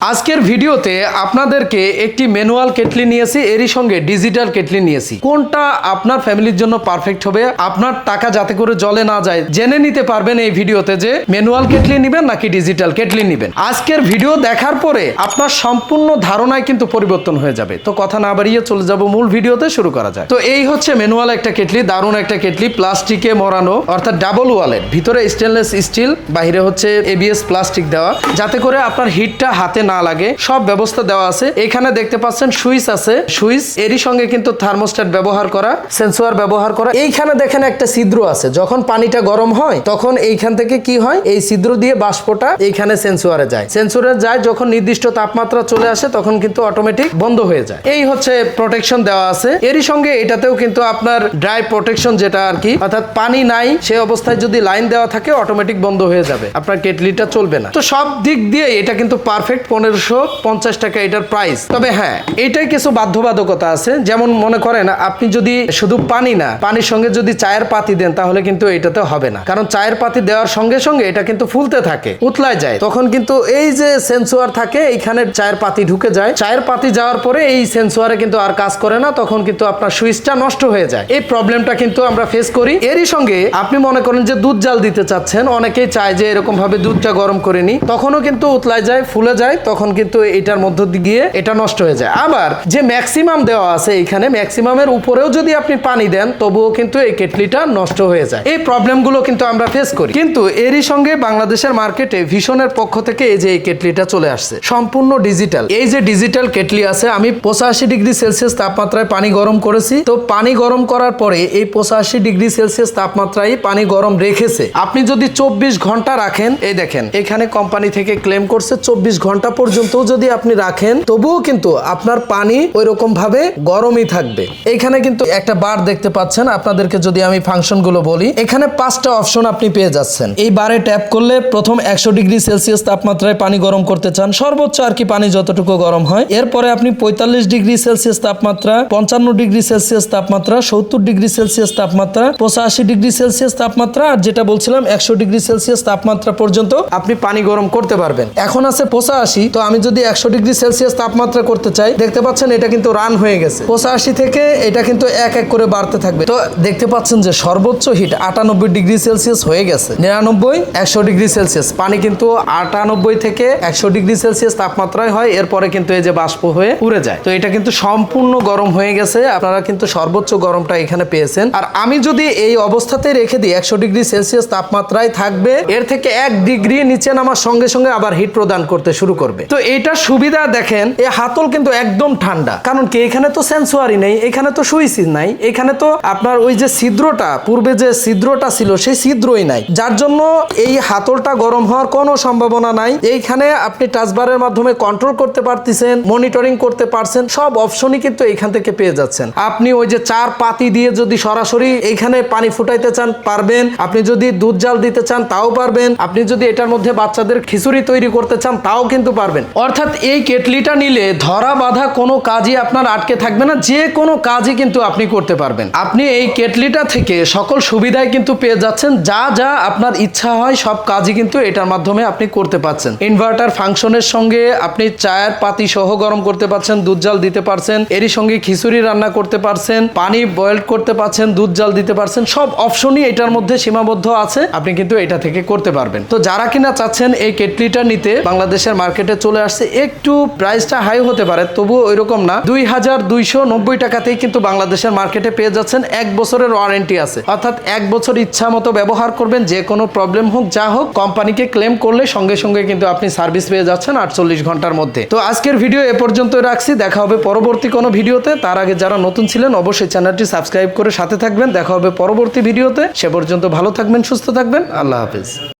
আজকের ভিডিওতে আপনাদেরকে একটি ম্যানুয়াল কেটলি নিয়েছি, এরই সঙ্গে ডিজিটাল কেটলি নিয়েছি। কোনটা আপনার ফ্যামিলির জন্য পারফেক্ট হবে, আপনার টাকা যাতে করে জলে না যায়, জেনে নিতে পারবেন এই ভিডিওতে যে ম্যানুয়াল কেটলি নেবেন নাকি ডিজিটাল কেটলি নেবেন। আজকের ভিডিও দেখার পরে আপনার সম্পূর্ণ ধারণায় কিন্তু পরিবর্তন হয়ে যাবে। তো কথা না বাড়িয়ে চলে যাব মূল ভিডিওতে, শুরু করা যায় তো এই হচ্ছে ম্যানুয়াল একটা কেটলি, দারুণ একটা কেটলি, প্লাস্টিকে মরানো অর্থাৎ ডাবল ওয়ালেট, ভিতরে স্টেনলেস স্টিল বাইরে হচ্ছে এবিএস প্লাস্টিক দেওয়া, যাতে করে আপনার হিটটা হাতে না লাগে, সব ব্যবস্থা দেওয়া আছে। এখানে দেখতে পাচ্ছেন সুইচ আছে। সুইচ, এরই সঙ্গে কিন্তু থার্মোস্ট্যাট ব্যবহার করা, সেন্সর ব্যবহার করা। এইখানে দেখেন একটা ছিদ্র আছে। যখন পানিটা গরম হয়, তখন এইখান থেকে কি হয়? এই ছিদ্র দিয়ে বাষ্পটা এইখানে সেন্সরে যায়। সেন্সরে যায় যখন নির্দিষ্ট তাপমাত্রা চলে আসে, তখন কিন্তু অটোমেটিক বন্ধ হয়ে যায়। এই হচ্ছে প্রোটেকশন দেওয়া আছে। এরই সঙ্গে এটাতেও কিন্তু আপনার ড্রাই প্রোটেকশন যেটা আর কি, অর্থাৎ পানি নাই, সে অবস্থায় যদি লাইন দেওয়া থাকে অটোমেটিক বন্ধ হয়ে যাবে। আপনার কেটলিটা চলবে না। তো সব দিক দিয়ে এটা কিন্তু পারফেক্ট পনেরোশো পঞ্চাশ টাকা এটার প্রাইস তবে হ্যাঁ এটাই কিছু বাধ্যবাধকতা আছে। যেমন মনে করেন, আপনি যদি শুধু পানি না, পানির সঙ্গে যদি চায়ের পাতি দেন, তাহলে কিন্তু এটাতে হবে না। কারণ চায়ের পাতি দেওয়ার সঙ্গে সঙ্গে এটা কিন্তু ফুলতে থাকে, উতলায় যায়। তখন কিন্তু এই যে সেন্সুয়ার থাকে, এইখানে চায়ের পাতি ঢুকে যায়। চায়ের পাতি যাওয়ার পরে এই সেন্সুয়ারে কিন্তু আর কাজ করে না, তখন কিন্তু আপনার সুইচটা নষ্ট হয়ে যায়। এই প্রবলেমটা কিন্তু আমরা ফেস করি। এরই সঙ্গে আপনি মনে করেন যে দুধ জাল দিতে চাচ্ছেন, অনেকেই চায় যে এরকম ভাবে দুধটা গরম করে নি তখনও কিন্তু উতলায় যায়, ফুলে যায়। তখন কিন্তু এটার মধ্য দিয়ে এটা নষ্ট হয়ে যায়। আবার যে ম্যাক্সিমাম দেওয়া আছে এখানে ম্যাক্সিমামের উপরেও যদি আপনি পানি দেন, তবুও কিন্তু এই কেটলিটা নষ্ট হয়ে যায়। এই প্রবলেমগুলো কিন্তু আমরা ফেস করি। কিন্তু এরই সঙ্গে বাংলাদেশের মার্কেটে ভীষণের পক্ষ থেকে এই যে এই কেটলিটা চলে আসছে। সম্পূর্ণ ডিজিটাল এই যে ডিজিটাল কেটলি আছে, আমি পঁচাশি ডিগ্রি সেলসিয়াস তাপমাত্রায় পানি গরম করেছি। তো পানি গরম করার পরে এই পঁচাশি ডিগ্রি সেলসিয়াস তাপমাত্রায় পানি গরম রেখেছে। আপনি যদি চব্বিশ ঘণ্টা রাখেন, এই দেখেন, এখানে কোম্পানি থেকে ক্লেম করছে চব্বিশ ঘণ্টা পর্যন্ত যদি আপনি রাখেন, তবুও কিন্তু আপনার পানি ওই রকম ভাবে গরমই থাকবে। এখানে কিন্তু একটা বার দেখতে পাচ্ছেন, আপনাদেরকে যদি আমি ফাংশনগুলো বলি, এখানে পাঁচটা অপশন আপনি পেয়ে যাচ্ছেন। এই বারে ট্যাপ করলে প্রথম একশো ডিগ্রি সেলসিয়াস তাপমাত্রায় পানি গরম করতে চান, সর্বোচ্চ আর কি পানি যতটুকু গরম হয়। এরপরে আপনি পঁয়তাল্লিশ ডিগ্রি সেলসিয়াস তাপমাত্রা, পঞ্চান্ন ডিগ্রি সেলসিয়াস তাপমাত্রা, সত্তর ডিগ্রি সেলসিয়াস তাপমাত্রা, পঁচাশি ডিগ্রি সেলসিয়াস তাপমাত্রা, আর যেটা বলছিলাম, একশো ডিগ্রি সেলসিয়াস তাপমাত্রা পর্যন্ত আপনি পানি গরম করতে পারবেন। এখন আছে পঁচাশি তো আমি যদি একশো ডিগ্রি সেলসিয়াস তাপমাত্রা করতে চাই, দেখতে পাচ্ছেন এটা কিন্তু রান হয়ে গেছে। পঁচাশি থেকে এটা কিন্তু এক এক করে বাড়তে থাকবে। তো দেখতে পাচ্ছেন যে সর্বোচ্চ হিট আটানব্বই ডিগ্রি সেলসিয়াস হয়ে গেছে। নিরানব্বই, একশো ডিগ্রি সেলসিয়াস। পানি কিন্তু আটানব্বই থেকে একশো ডিগ্রি সেলসিয়াস তাপমাত্রায় হয়, এরপরে কিন্তু এই যে বাষ্প হয়ে উড়ে যায়। তো এটা কিন্তু সম্পূর্ণ গরম হয়ে গেছে। আপনারা কিন্তু সর্বোচ্চ গরমটা এখানে পেয়েছেন। আর আমি যদি এই অবস্থাতে রেখে দিই, একশো ডিগ্রি সেলসিয়াস তাপমাত্রায় থাকবে, এর থেকে এক ডিগ্রি নিচে নামার সঙ্গে সঙ্গে আবার হিট প্রদান করতে শুরু করবে। তো এটা সুবিধা দেখেন এই হাতল কিন্তু একদম ঠান্ডা। কারণ কি, এখানে তো সেন্সুয়ারি নেই, এখানে তো সুইচ নাই, এখানে তো আপনার ওই যে ছিদ্রটা, পূর্বে যে ছিদ্রটা ছিল, সেই ছিদ্রই নাই। যার জন্য এই হাতলটা গরম হওয়ার কোনো সম্ভাবনা নাই। এইখানে আপনি টাচবারের মাধ্যমে কন্ট্রোল করতে পারতেছেন মনিটরিং করতে পারছেন, সব অপশনই কিন্তু এখান থেকে পেয়ে যাচ্ছেন। আপনি ওই যে চার পাতি দিয়ে যদি সরাসরি এইখানে পানি ফুটাইতে চান, পারবেন। আপনি যদি দুধ জাল দিতে চান, তাও পারবেন। আপনি যদি এটার মধ্যে বাচ্চাদের খিচুড়ি তৈরি করতে চান, তাও কিন্তু পারবেন। অর্থাৎ এই কেটলিটা নিলে ধরা বাঁধা কোনো কাজই আপনার আটকে থাকবে না, যে কোনো কাজই কিন্তু আপনি করতে পারবেন। আপনি এই কেটলিটা থেকে সকল সুবিধাই কিন্তু পেয়ে যাচ্ছেন, যা যা আপনার ইচ্ছা হয় সব কাজই কিন্তু এটার মাধ্যমে আপনি করতে পারছেন। ইনভার্টার ফাংশনের সঙ্গে আপনি চায়ের পাতি সহ গরম করতে পারছেন, দুধ জাল দিতে পারছেন, এরই সঙ্গে খিচুড়ি রান্না করতে পারছেন, পানি বয়েল করতে পারছেন, দুধ জাল দিতে পারছেন, সব অপশনই এটার মধ্যে সীমাবদ্ধ আছে, আপনি কিন্তু এটা থেকে করতে পারবেন। তো যারা কিনা চাচ্ছেন এই কেটলিটা নিতে, বাংলাদেশের মার্কেটে চলে আসছে। একটু প্রাইসটা হাই হতে পারে, তবুও ওইরকম না। দুই হাজার দুইশো নব্বই টাকাতেই কিন্তু বাংলাদেশের মার্কেটে পেয়ে যাচ্ছেন এক বছরের ওয়ারেন্টি আছে। অর্থাৎ এক বছর ইচ্ছা মতো ব্যবহার করবেন, যে কোনো প্রবলেম হোক, যা হোক কোম্পানিকে ক্লেম করলে সঙ্গে সঙ্গে কিন্তু আপনি সার্ভিস পেয়ে যাচ্ছেন আটচল্লিশ ঘণ্টার মধ্যে। তো আজকের ভিডিও এ পর্যন্ত রাখছি, দেখা হবে পরবর্তী কোনো ভিডিওতে তার আগে যারা নতুন ছিলেন, অবশ্যই চ্যানেলটি সাবস্ক্রাইব করে সাথে থাকবেন। দেখা হবে পরবর্তী ভিডিওতে সে পর্যন্ত ভালো থাকবেন, সুস্থ থাকবেন। আল্লাহ হাফিজ।